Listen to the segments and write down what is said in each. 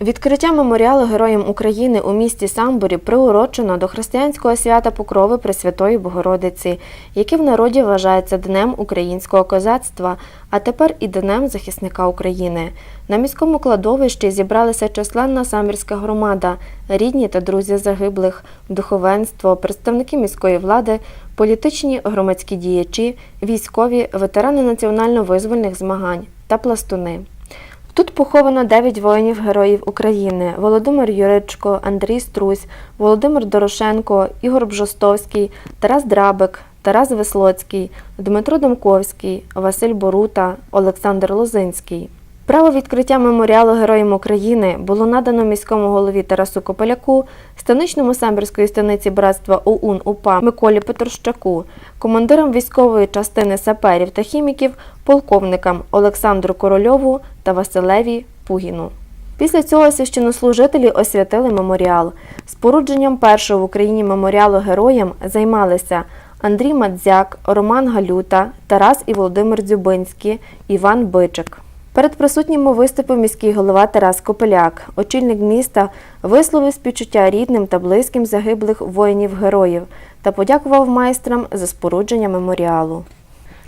Відкриття меморіалу Героям України у місті Самборі приурочено до християнського свята Покрови Пресвятої Богородиці, яке в народі вважається Днем українського козацтва, а тепер і Днем захисника України. На міському кладовищі зібралася численна самбірська громада, рідні та друзі загиблих, духовенство, представники міської влади, політичні громадські діячі, військові, ветерани національно-визвольних змагань та пластуни. Тут поховано 9 воїнів-героїв України: Володимир Юричко, Андрій Струсь, Володимир Дорошенко, Ігор Бжостовський, Тарас Драбик, Тарас Веслоцький, Дмитро Домковський, Василь Борута, Олександр Лозинський. Право відкриття меморіалу Героям України було надано міському голові Тарасу Кополяку, станичному самбірської станиці братства ОУН УПА Миколі Петрощаку, командирам військової частини саперів та хіміків, полковникам Олександру Корольову та Василеві Пугіну. Після цього священнослужителі освятили меморіал. Спорудженням першого в Україні меморіалу героям займалися Андрій Мадзяк, Роман Галюта, Тарас і Володимир Дзюбинський, Іван Бичик. Перед присутніми виступив міський голова Тарас Копеляк. Очільник міста висловив співчуття рідним та близьким загиблих воїнів-героїв та подякував майстрам за спорудження меморіалу.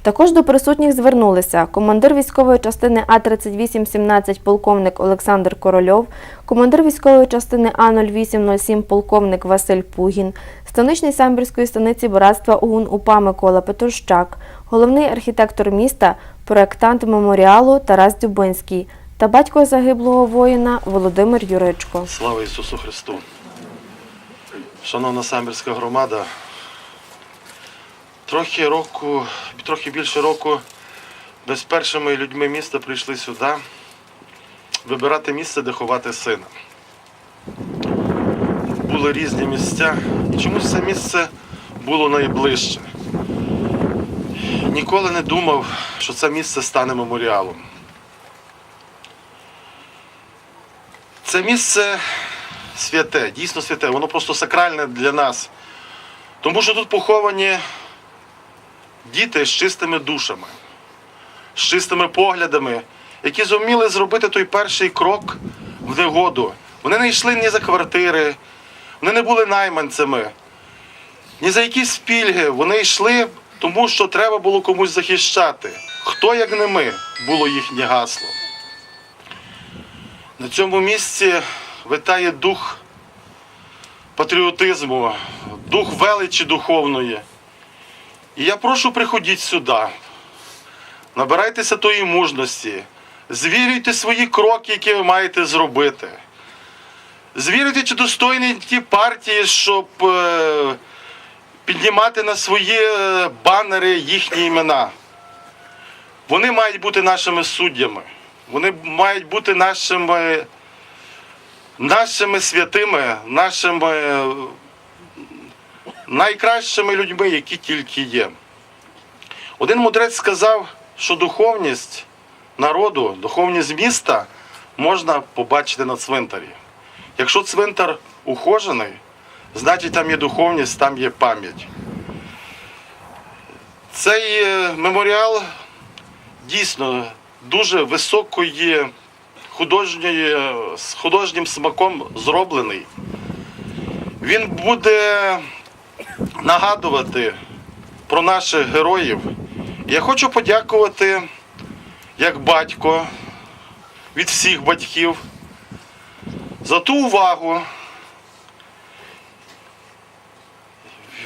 Також до присутніх звернулися командир військової частини А3817 полковник Олександр Корольов, командир військової частини А0807 полковник Василь Пугін, станичний самбірської станиці братства ОУН УПА Микола Петрущак, головний архітектор міста, проектант меморіалу Тарас Дюбинський та батько загиблого воїна Володимир Юричко. Слава Ісусу Христу! Шановна самбірська громада, трохи року, трохи більше року без першими людьми міста прийшли сюди вибирати місце, де ховати сина. Були різні місця, чомусь це місце було найближче. Ніколи не думав, що це місце стане меморіалом. Це місце святе, дійсно святе, воно просто сакральне для нас. Тому що тут поховані діти з чистими душами, з чистими поглядами, які зуміли зробити той перший крок в негоду. Вони не йшли ні за квартири, вони не були найманцями, ні за якісь пільги. Вони йшли, тому що треба було комусь захищати. Хто, як не ми, було їхнє гасло. На цьому місці витає дух патріотизму, дух величі духовної. І я прошу, приходіть сюди, набирайтеся тої мужності, звірюйте свої кроки, які ви маєте зробити. Звірюйте, чи достойні ті партії, щоб е, піднімати на свої е, банери їхні імена. Вони мають бути нашими суддями. Вони мають бути нашими, нашими святими, нашими е, найкращими людьми, які тільки є. Один мудрець сказав, що духовність народу, духовність міста можна побачити на цвинтарі. Якщо цвинтар ухожений, значить там є духовність, там є пам'ять. Цей е, меморіал дійсно дуже високої художньої, з художнім смаком зроблений. Він буде нагадувати про наших героїв. Я хочу подякувати як батько від всіх батьків за ту увагу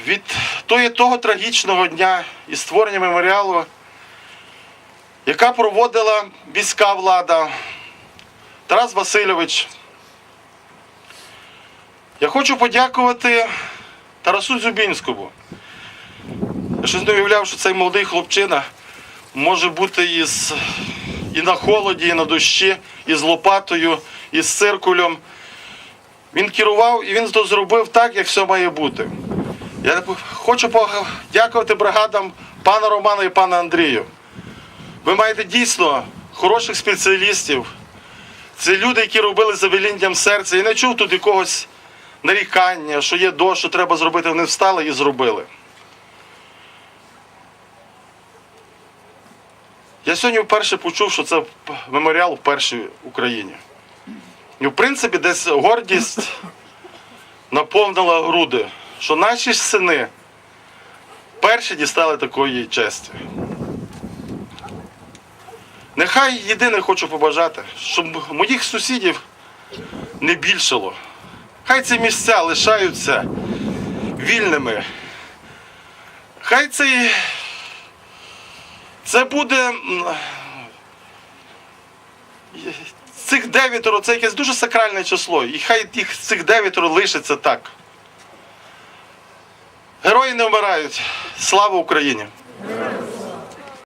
від тої, того трагічного дня і створення меморіалу, яка проводила міська влада Тарас Васильович. Я хочу подякувати Тарасу Зюбінському. Я щось не уявляв, що цей молодий хлопчина може бути із, і на холоді, і на дощі, і з лопатою, і з циркулем. Він керував і він зробив так, як все має бути. Я хочу подякувати бригадам пана Романа і пана Андрію. Ви маєте дійсно хороших спеціалістів. Це люди, які робили за велінням серця. Я не чув тут якогось нарікання, що є дощ, що треба зробити. Вони встали і зробили. Я сьогодні вперше почув, що це меморіал в першій Україні. І в принципі десь гордість наповнила груди, що наші сини перші дістали такої честі. Нехай єдине хочу побажати, щоб моїх сусідів не більшало. Хай ці місця лишаються вільними. Хай цей. Це буде. Цих дев'ятеро це якесь дуже сакральне число. І хай їх цих дев'ятеро лишиться так. Герої не вмирають. Слава Україні!